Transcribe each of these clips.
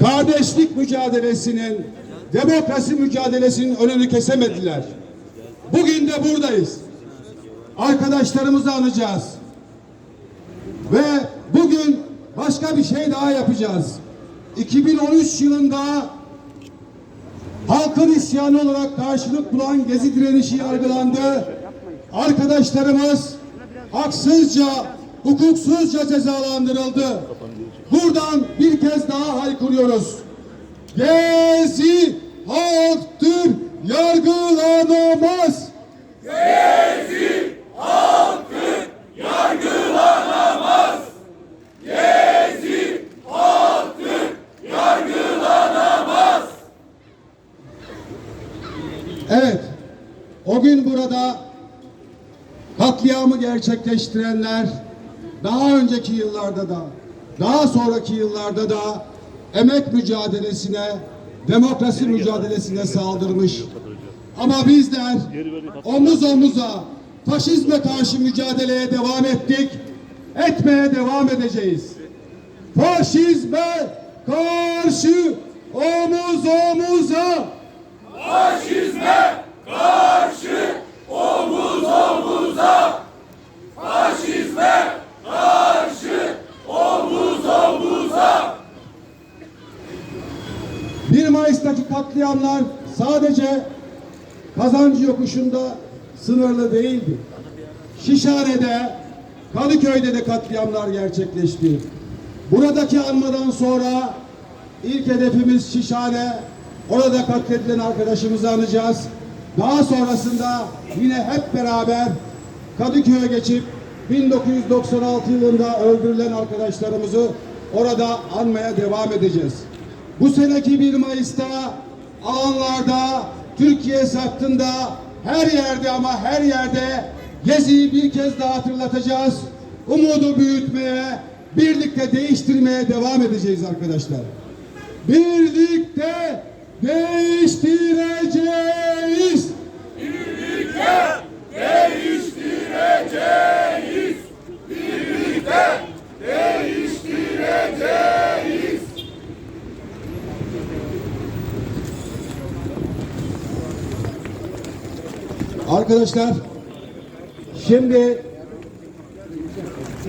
kardeşlik mücadelesinin, demokrasi mücadelesinin önünü kesemediler. Bugün de buradayız. Arkadaşlarımızı anacağız. Ve bugün başka bir şey daha yapacağız. 2013 yılında halkın isyanı olarak karşılık bulan Gezi direnişi yargılandı. Arkadaşlarımız haksızca, hukuksuzca cezalandırıldı. Buradan bir kez daha haykırıyoruz. Gezi halktır, yargılanamaz. Evet, o gün burada katliamı gerçekleştirenler daha önceki yıllarda da, daha sonraki yıllarda da emek mücadelesine, demokrasi mücadelesine saldırmış. Ama bizler omuz omuza faşizme karşı mücadeleye devam ettik, etmeye devam edeceğiz. Faşizme karşı omuz omuza Bir Mayıs'taki katliamlar sadece kazancı yokuşunda sınırlı değildi. Şişhane'de, Kadıköy'de de katliamlar gerçekleşti. Buradaki anmadan sonra ilk hedefimiz Şişhane. Orada katledilen arkadaşımızı anacağız. Daha sonrasında yine hep beraber Kadıköy'e geçip 1996 yılında öldürülen arkadaşlarımızı orada anmaya devam edeceğiz. Bu seneki 1 Mayıs'ta alanlarda, Türkiye sattığında her yerde ama her yerde Gezi'yi bir kez daha hatırlatacağız. Umudu büyütmeye, birlikte değiştirmeye devam edeceğiz arkadaşlar. Birlikte değiştireceğiz. Arkadaşlar şimdi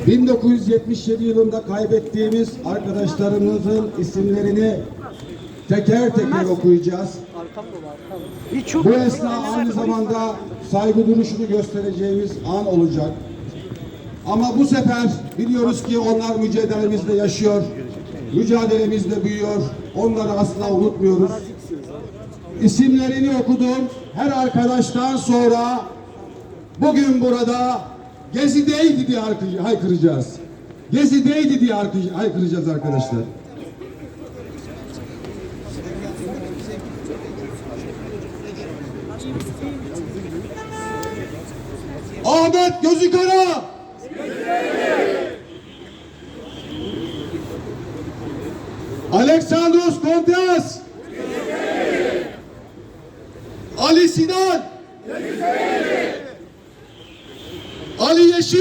1977 yılında kaybettiğimiz arkadaşlarımızın isimlerini teker teker okuyacağız. Bu esna aynı zamanda saygı duruşunu göstereceğimiz an olacak. Ama bu sefer biliyoruz ki onlar mücadelemizde yaşıyor. Mücadelemizde büyüyor. Onları asla unutmuyoruz. İsimlerini okudum. Her arkadaştan sonra bugün burada Gezi'deydi diye haykır- haykıracağız. Gezi'deydi diye haykır- haykıracağız arkadaşlar. Ahmet Gözükara. Aleksandros Kontas. Ali Sinan. Ali Yeşil